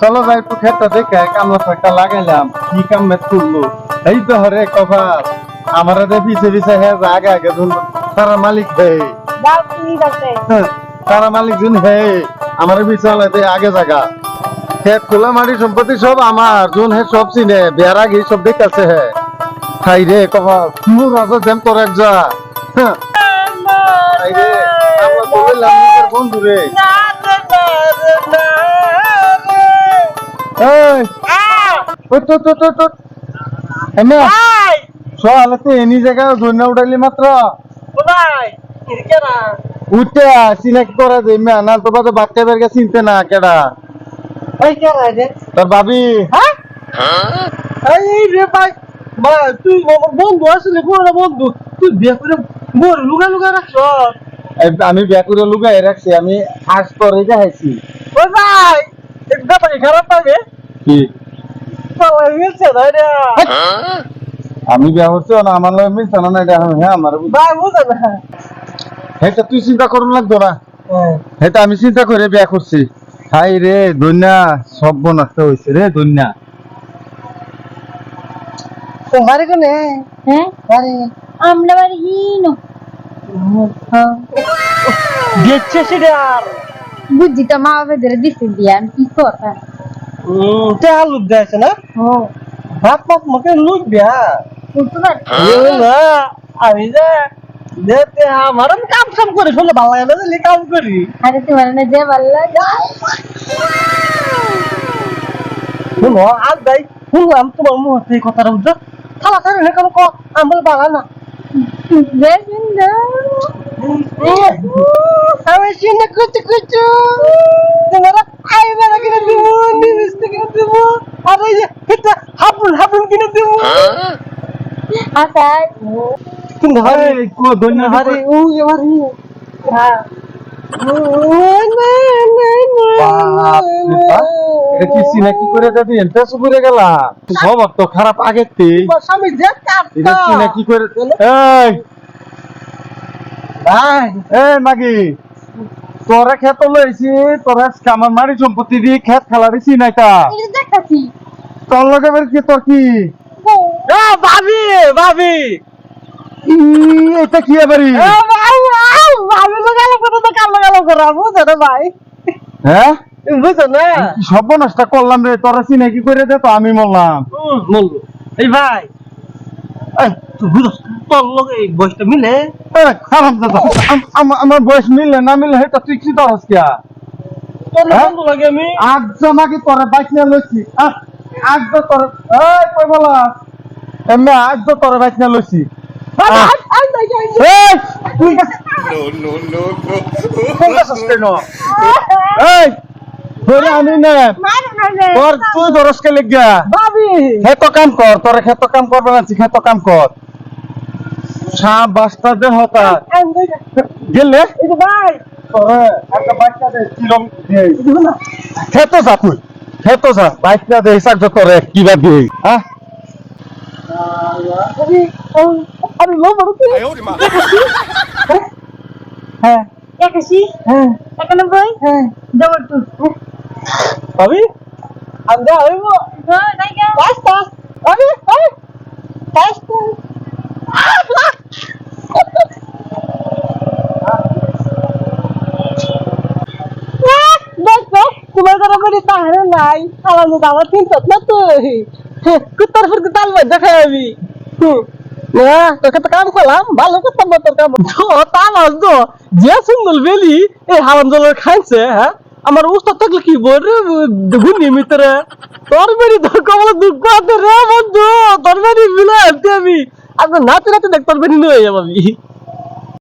চলো ভাই একটু ক্ষেতটা দেখে কামলা একটা লাগাইলাম। কি কাম মেট করল এই তো হরে কভার আমার পিছে পিছে হ্যাঁ আগে আগে ধরলো তারা মালিক হে। আছে তারা মালিক জুন হে। আমার পিছালে আগে জায়গা ক্ষেত খোলা মাটি সম্পত্তি সব আমার জুন হে সব চিনে বিয়ার আগে সব দেখতেছে হে। খাই রে কভার মুর রাজা যেম তোর এক যা। হ্যাঁ, বন্ধু রে উঠাইলি মাত্র। উঠতে চিনাকি করা যায় না তো বাজে বাচ্চা বেরকে চিনতে না কেডা। তোর ভাবি। তুই আমার বন্ধু আসলে পুরোনো বন্ধু? তুই বিয়ে করে মোর লুগা লুগা রাখছ আমি বিয়া করে লুকাই রাখছি আমি আজ করে যাইছি ওই ভাই ব্যাপারে খারাপ পাবে কি? সবাই মিলছে না রে আমি বিয়া করছি না আমার লগে মিলছে না এটা হ্যাঁ আমার ভাই বুঝে না। এটা তুই চিন্তা করুন লাগতো না। এটা আমি চিন্তা করে বিয়া করছি। হাই রে দন্যা সব বনাতে হয়েছে রে দন্যা তোমার কোনে? হ্যাঁ? আরে আমরা বাড়ি হিনো। দেখছে সেটা আর তো মা বাবা ধরে দিচ্ছে দিয়ে কি করতাম? তে লুক দেয়ছে না? ও। বাপ বাপ মকে লুক দিয়া। আমি যে যেতে আমার আমি কাম সাম করে শুনলে ভালো লাগে না কাম করি। আরে তোমার না যে ভালো লাগে। শুনো আজ যাই শুনলাম তোমার মুখ থেকে কথাটা বুঝছ? খালি না কেন আমার ভালো না। যে সুন্দর। আমি চিনে কুচু কুচু তোমারা আইবার কিনে দিব নিমিস্তে কিনে দিব আর ওই যে এটা হাপুন হাপুন কিনে দিব আচ্ছা কিন্তু হারে এই, কো দন্যা হারে ও এবার হ্যাঁ এটা কি চিনাকি করে দাদি এনটা সুপুরে গেলা স্বভাব তো খারাপ আগের থেকে চিনাকি করে ভাই মাগি তোরা খেত লইছি তোরা আমার মারি সম্পত্তি দিয়ে খেত খেলা দিছি নাইতা এটা দেখতাছি তোর লগে বের কি তোর কি? ভাবি ভাবি। এটা কি এবারি ভাই ভাই ভাবি তো গেল কত তো কালো কালো করা বুঝছ না ভাই? হ্যাঁ? না? সর্বনাশটা করলাম রে তোরা চিনাকি করে দে তো আমি বলল এই ভাই এই তুই বুঝছ তোর লগে এই বয়সটা মিলে খারাপ দাদা আম- আম- আমার বয়স মিললে না মিললে এটা তুই কি ধরস কিয়া তোর? বন্ধু লাগে আমি আজ জমাকে তোরা বাইক নিয়ে লইছি আজ তো তোর এই কই বলা এমনি আজ তো তোরা বাইক নিয়ে লইছি কোন এই ধরে আমি না তোর তুই ধরস কে লিগা ভাবি। খেত কাম কর তোরা খেত কাম করবে না খেত কাম কর। সাপ বাস্তা দে হতা এই যে, গেলে খেত যা তুই খেত যা বাইকটা দে হিসাব যত রে কিবা দিয়ে। হ্যাঁ আম, আমি লো বড় তুই হ্যাঁ। একাশি? হ্যাঁ। একানব্বই? হ্যাঁ। ডবল টু ভাবি আমি যা হইব। হ্যাঁ তাই কে পাঁচটা। ভাবি ভাবি পাঁচটা দেখো তোমার কথা করে নাই, আমার চিন্তা না তুই? কুত্তার বাই দেখে আমি। তোকে তো কাম করলাম, ভালো করতাম তোর কাম। তা তো যে সুন্দর বেলি, এই হারাম জলের খাইছে হ্যাঁ? আমার উস্তাদ থাকলে কি বল গুনি মিতরে তোর বেরি তোর দুঃখ আছে রে, বন্ধু। তোর বেরি মিলে আমি। আগে নাচে নাচে দেখ, তোর বেরি নিয়ে আমি।